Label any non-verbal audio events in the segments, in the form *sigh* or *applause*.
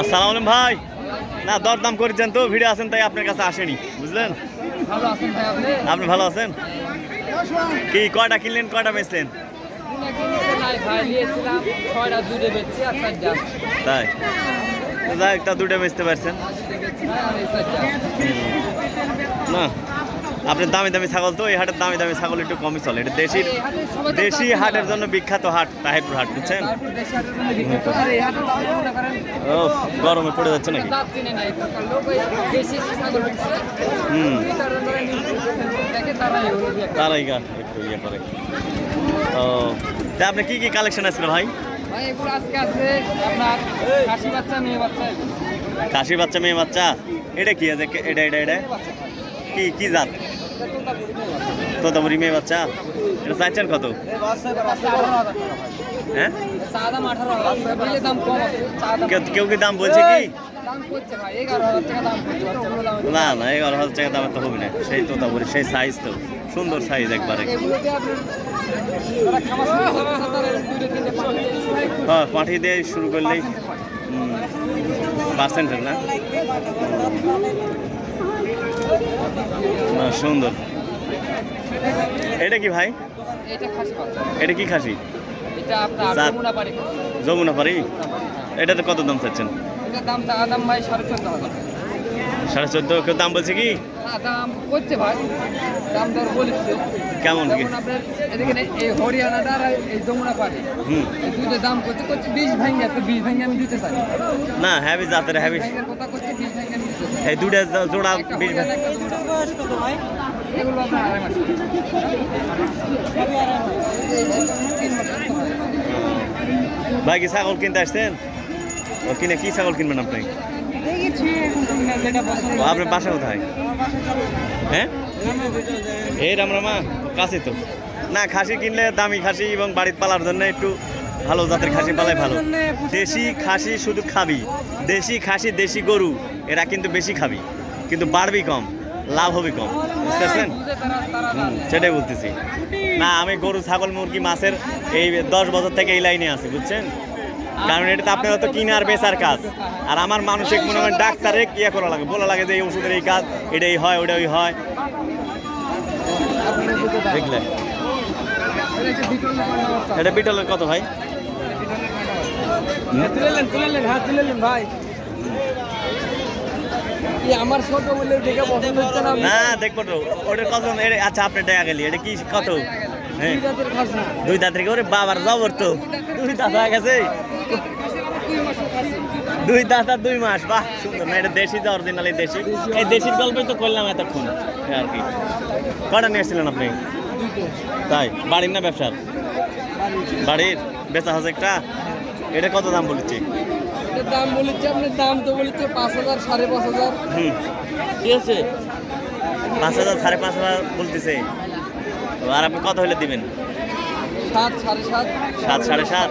আসসালামু আলাইকুম ভাই। না দরদাম করেছেন তো ভিড়ে আছেন তাই আপনার কাছে আসেনি বুঝলেন? আপনি? ভালো আছেন? কি কয়টা কিনলেন কয়টা বেচলেন। তাই? যাই তা দুটো বেচতে পারছেন। আছে। না আপনার দামি দামি ছাগল তো এই হাটের দামি দামি ছাগল একটু কমই চলে। এটা দেশি এই হাটে সবাই তো দেশি হাটের জন্য বিখ্যাত হাট তাহিরপুর হাট বুঝছেন? ও গরমে পড়ে যাচ্ছে নাকি? হুম। তারাই গা একটু ইয়ে করে। ও তা আপনি কী কী কালেকশন আসছিল ভাই? ভাই এগুলো আজকে আছে আপনার খাসি বাচ্চা মেয়ে বাচ্চা। কাশি বাচ্চা মেয়ে বাচ্চা? এটা কি আছে? এটা এটা এটা? কি কি জাত? তোতাপুরি মেয়ে বাচ্চা। এটা চাইছেন কত। হ্যাঁ দাম দাম দাম কেউ কি দাম বলছে কি দাম দাম দাম। না না, এগারো হাজার টাকা দামের তো হবে না সেই তোতাপুরি, সেই সাইজ তো সুন্দর সাইজ একবারে হ্যাঁ পাঠিয়ে দিয়ে শুরু করলেই পার্সেন্টের না না সুন্দর। এটা কি ভাই? এটা কি খাসি। যমুনা পারি এটাতে কত দাম চাচ্ছেন? সাড়ে চোদ্দ কেউ দাম বলছে কি? হ্যাঁ দাম করছে ভাই। দাম দর বলছে। কেমন কি? যেমন আপনার এদিকে এই হরিয়ানাটা আর এই যমুনা পাড়ি। হুম। দুটো দাম করছে করছে ভাঙ্গে তো বিষ ভাঙ্গে আমি দিতে চাই। না হ্যাভি জাতের হ্যাভি কথা করছে বিষ ভাঙ্গে আমি দিতে চাই এই দুটা জোড়া হয়। ভাই, কি ছাগল কিনতে আসছেন? ও, কিনে কি ছাগল কিনবেন আপনি? আপনার বাসা কোথায়? হ্যাঁ? এই রামরামা কাছে তো। না, খাসি কিনলে দামি খাসি এবং বাড়িতে পালার জন্য একটু ভালো জাতের খাসি পালাই ভালো। দেশি খাসি শুধু খাবি। দেশি খাসি দেশি গরু এরা কিন্তু বেশি খাবি। কিন্তু বাড়বি কম লাভ হবে কম। বুঝতে পারছেন? সেটাই বলতেছি। না আমি গরু ছাগল মুরগি মাছের এই দশ বছর থেকে এই লাইনে আছি বুঝছেন? কারণ এটা তো আপনারা তো কিনার বেচার কাজ। আর আমার মানসিক মনে হয় ডাক্তারে ইয়ে করা লাগে বলা লাগে যে এই ওষুধের এই কাজ এটা এই হয়। ওটা ওই হয় দেখলে এটা বিটলের কত ভাই? ভাই। এই আমার ছোট বলে দেখে পছন্দ হচ্ছে না না দেখব তো ওটার কত আচ্ছা আপনি টাকা গেলি এটা কি কত? হ্যাঁ। দুই ওরে বাবার জবর তো। দুই দাঁত হয়ে গেছে। দুই খাসি দুই দাঁত আর দুই মাস বাহ সুন্দর না এটা দেশি যে অরিজিনালি দেশি। এই দেশির গল্পই তো করলাম এতক্ষণ। আর কি। কটা নিয়ে এসেছিলেন আপনি? তাই বাড়ির না ব্যবসার? বাড়ির? বেচা হাজার একটা? এটা কত দাম বলেছি? এটার দাম বলেছে আপনি দাম তো বলেছে পাঁচ হাজার সাড়ে পাঁচ হাজার। হুম। ঠিক আছে পাঁচ হাজার সাড়ে পাঁচ হাজার বলতেছে। আর আপনি কত হলে দিবেন? সাত সাড়ে সাত। সাত সাড়ে সাত?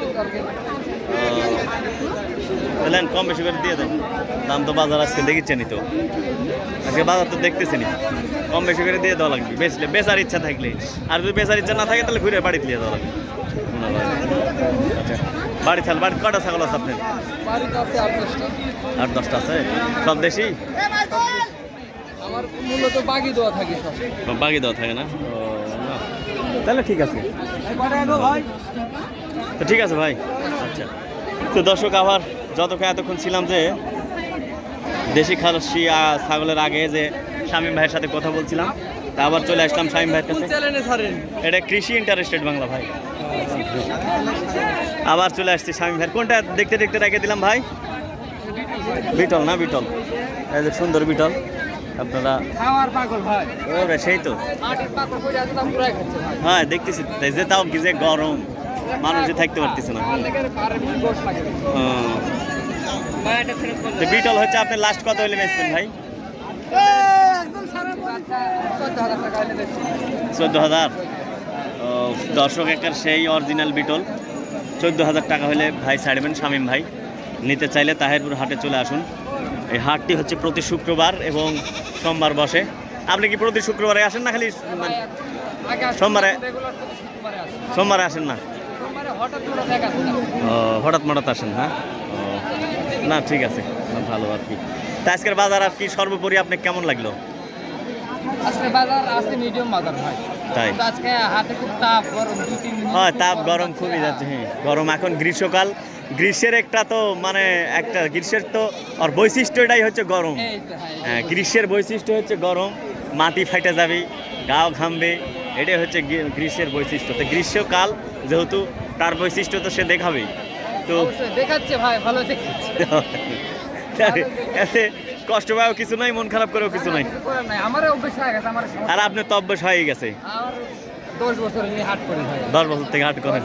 বললেন কম বেশি করে দিয়ে দেন দাম তো বাজার আজকে দেখিচ্ছেনি তো। আজকে বাজার তো দেখতেছেনি কম বেশি করে দিয়ে দেওয়া লাগবে। বেচলে বেচার ইচ্ছা থাকলে। আর যদি বেচার ইচ্ছা না থাকে, তাহলে ঘুরে বাড়িতে দিয়ে দেওয়া লাগবে। আচ্ছা। বাড়ি ছাল বাড়ি কটা ছাগল আছে আপনার? আট, দশটা আছে? সব দেশি? বাগি দেওয়া থাকে না? তাহলে ঠিক আছে। তো ঠিক আছে ভাই। আচ্ছা। তো দর্শক, আবার যতক্ষণ এতক্ষণ ছিলাম যে দেশি খাসি ছাগলের আগে যে শামীম ভাইয়ের সাথে কথা বলছিলাম। তা আবার চলে আসলাম শামীম ভাইয়ের কাছে। এটা কৃষি ইন্টারেস্টেড বাংলা ভাই। আবার চলে আসছি শামীম ভাই কোনটা দেখতে দেখতে রেখে দিলাম ভাই? বিটল না বিটল? সুন্দর বিটল। আপনারা খাওয়ার পাগল ভাই। ওরে সেই তো। হ্যাঁ দেখতেছি। তাই যে তাও কি যে গরম। মানুষই থাকতে পারতেছে না। বিটল হচ্ছে আপনি লাস্ট কত হলে বেচবেন ভাই? চোদ্দ হাজার। দর্শক একার সেই অরিজিনাল বিটল চোদ্দ হাজার টাকা হলে ভাই ছাড়বেন শামীম ভাই। নিতে চাইলে তাহেরপুর হাটে চলে আসুন। এই হাটটি হচ্ছে প্রতি শুক্রবার এবং সোমবার বসে। আপনি কি প্রতি শুক্রবারে আসেন না খালি সোমবারে- সোমবারে আসেন না? হঠাৎ মঠাৎ আসেন হ্যাঁ না, ঠিক আছে। ভালো আর কি। তা আজকের বাজার আর কি সর্বোপরি আপনার কেমন লাগল? আজকে বাজার আছে মিডিয়াম বাজার ভাই। তাই? আজকে হাতে খুব তাপ গরম দুই তিন হয় তাপ গরম খুবই যাচ্ছে হ্যাঁ গরম। এখন গ্রীষ্মকাল গ্রীষ্মের একটা তো মানে একটা গ্রীষ্মের তো আর বৈশিষ্ট্যটাই হচ্ছে গরম। হ্যাঁ, হ্যাঁ। গ্রীষ্মের বৈশিষ্ট্য হচ্ছে গরম মাটি ফাটে যাবে গাও ঘামবে এটাই হচ্ছে গ্রীষ্মের বৈশিষ্ট্য। তো গ্রীষ্মকাল যেহেতু তার বৈশিষ্ট্য তো সে দেখাবেই। তো দেখাচ্ছে ভাই ভালো দেখাচ্ছে। *laughs* কষ্ট পাওয়াও কিছু নাই মন খারাপ করেও কিছু নাই। আর আপনি তো অভ্যাস হয়ে গেছে। দশ বছর থেকে হাট করেন।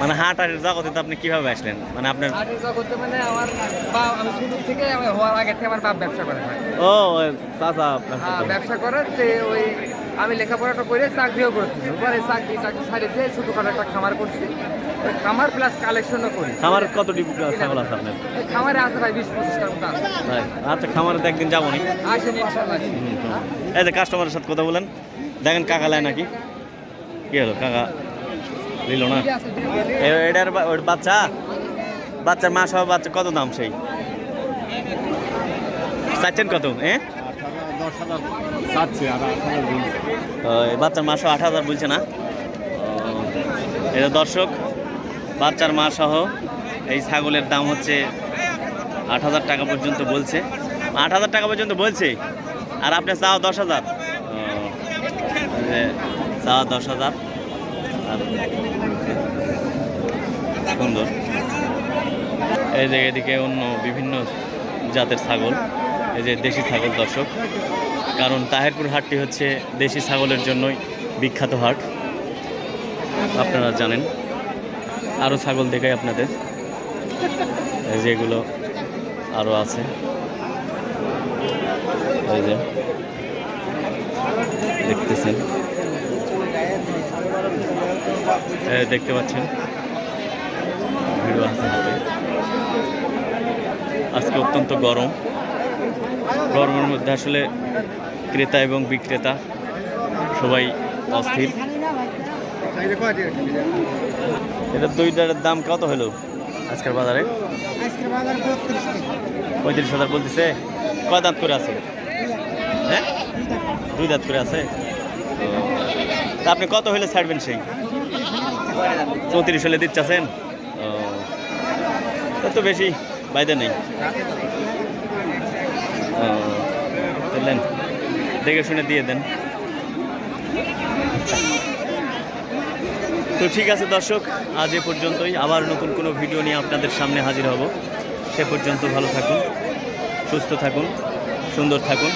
মানে হাট আর জগতে তো আপনি কীভাবে আসলেন? মানে আপনার জগতে মানে আমার আমি শুরু থেকে হওয়ার আগে থেকে আমার বাপ ব্যবসা করে ও চাচা আপনার হ্যাঁ। ব্যবসা ওই আমি লেখাপড়াটা করে চাকরিও করছি। পরে চাকরি চাকরি ছাড়ে দিয়ে ছোটোখাটো একটা খামার করছি। খামার প্লাস কালেকশনও করি। খামার কত ডিপু ছাগল আছে আপনার? খামারে আছে ভাই বিশ পঁচিশটার মতো আছে আচ্ছা খামারে তো একদিন যাব নি? আসেন ইনশাল্লাহ। এই যে কাস্টমারের সাথে কথা বলেন। দেখেন কাকা লাই নাকি? কি হলো কাকা দিল না? এটার ওর বাচ্চা? বাচ্চার মা সহ বাচ্চা কত দাম সেই? চাচ্ছেন কত? এ? বাচ্চার মা সহ আট হাজার বলছে। না? এটা দর্শক, বাচ্চার মা সহ এই ছাগলের দাম হচ্ছে আট হাজার টাকা পর্যন্ত বলছে। আট হাজার টাকা পর্যন্ত বলছে? আর আপনি চাও দশ হাজার? চাওয়া দশ হাজার। আর সুন্দর। এই যে এদিকে অন্য বিভিন্ন জাতের ছাগল, এই যে দেশি ছাগল দর্শক। কারণ তাহেরপুর হাটটি হচ্ছে দেশি ছাগলের জন্যই বিখ্যাত হাট। আপনারা জানেন আরও ছাগল দেখাই আপনাদের। যেগুলো আরও আছে। এই যে দেখতেছেন। দেখতে পাচ্ছেন? ভিড়ও আছে আজকে অত্যন্ত গরম। গরমের মধ্যে আসলে ক্রেতা এবং বিক্রেতা সবাই অস্থির। এটা দুইটার দাম কত হলো আজকের বাজারে? পঁয়ত্রিশ হাজার বলতেছে। কয় দাঁত করে আছে? হ্যাঁ? দুই দাঁত করে আছে? তা আপনি কত হলে ছাড়বেন সেই? চৌত্রিশ হলে দিচ্ছেন? ও। তা বেশি? বাইরে নেই। বুঝলেন দেখে শুনে দিয়ে দেন। তো ঠিক আছে দর্শক, আজ এ পর্যন্তই। আবার নতুন কোনো ভিডিও নিয়ে আপনাদের সামনে হাজির হব। সে পর্যন্ত ভালো থাকুন, সুস্থ থাকুন, সুন্দর থাকুন।